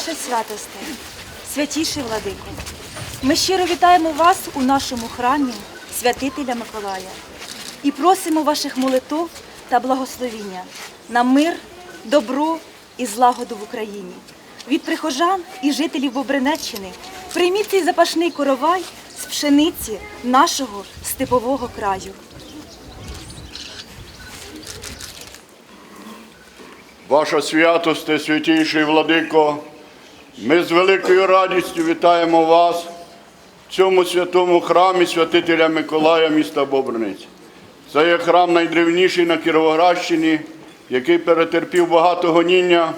Ваше святосте, святіший владико, ми щиро вітаємо вас у нашому храмі святителя Миколая і просимо ваших молитв та благословіння на мир, добро і злагоду в Україні. Від прихожан і жителів Бобринеччини прийміть цей запашний коровай з пшениці нашого степового краю. Ваша святосте, святійший владико, ми з великою радістю вітаємо вас в цьому святому храмі святителя Миколая міста Бобринець. Це є храм найдревніший на Кіровоградщині, який перетерпів багато гоніння,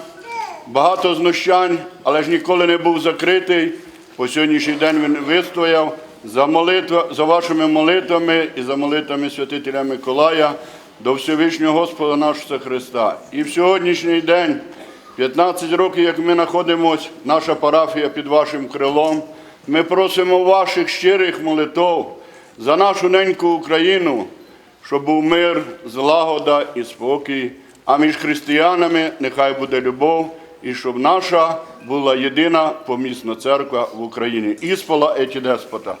багато знущань, але ж ніколи не був закритий. По сьогоднішній день він вистояв за, молитва, за вашими молитвами і за молитвами святителя Миколая до Всевишнього Господа нашого Христа. І в сьогоднішній день, 15 років, як ми знаходимося, наша парафія під вашим крилом, ми просимо ваших щирих молитв за нашу неньку Україну, щоб був мир, злагода і спокій. А між християнами нехай буде любов, і щоб наша була єдина помісна церква в Україні. Іспола еті деспота.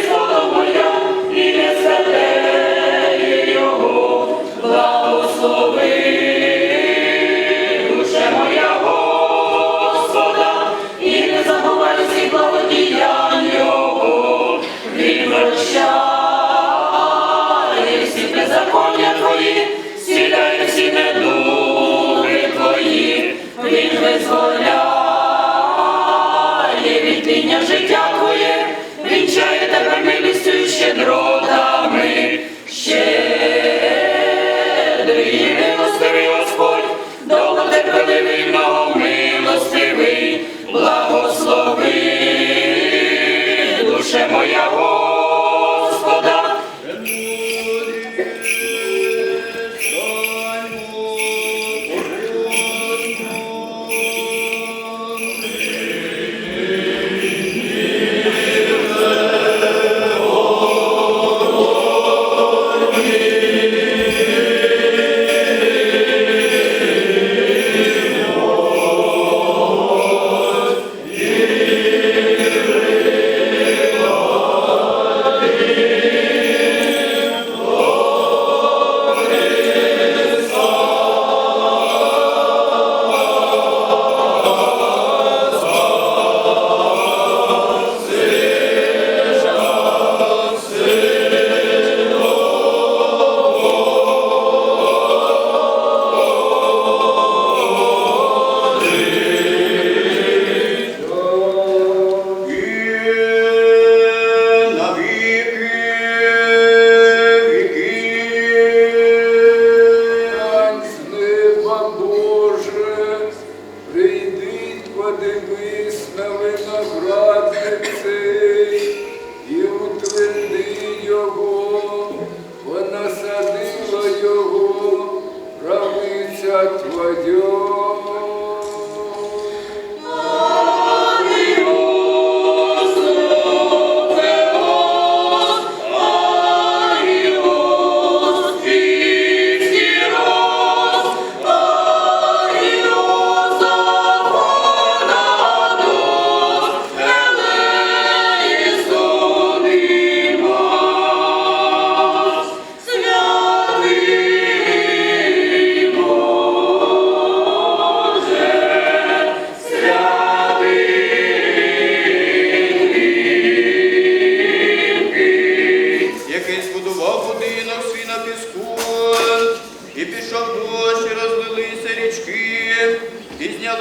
І щедротами, щедрий милостивий Господь, довготерпеливий, многомилостивий, благослови, душе моя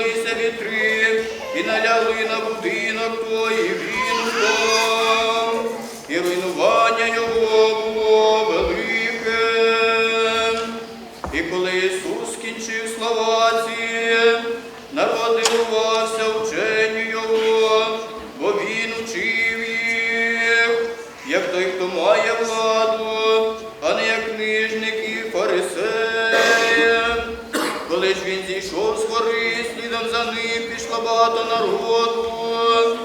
і вітри, і наляли на будинок той, і він впав, і руйнування його було велике. І коли Ісус скінчив слова Ж він зійшов з гори, слідом за ним пішло багато народу.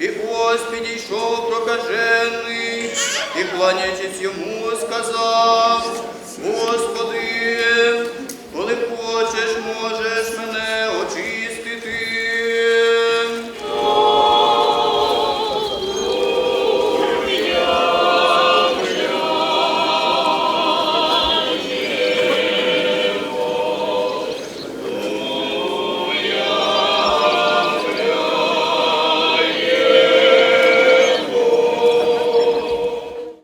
І ось підійшов прокажений, і кланяючись йому, сказав,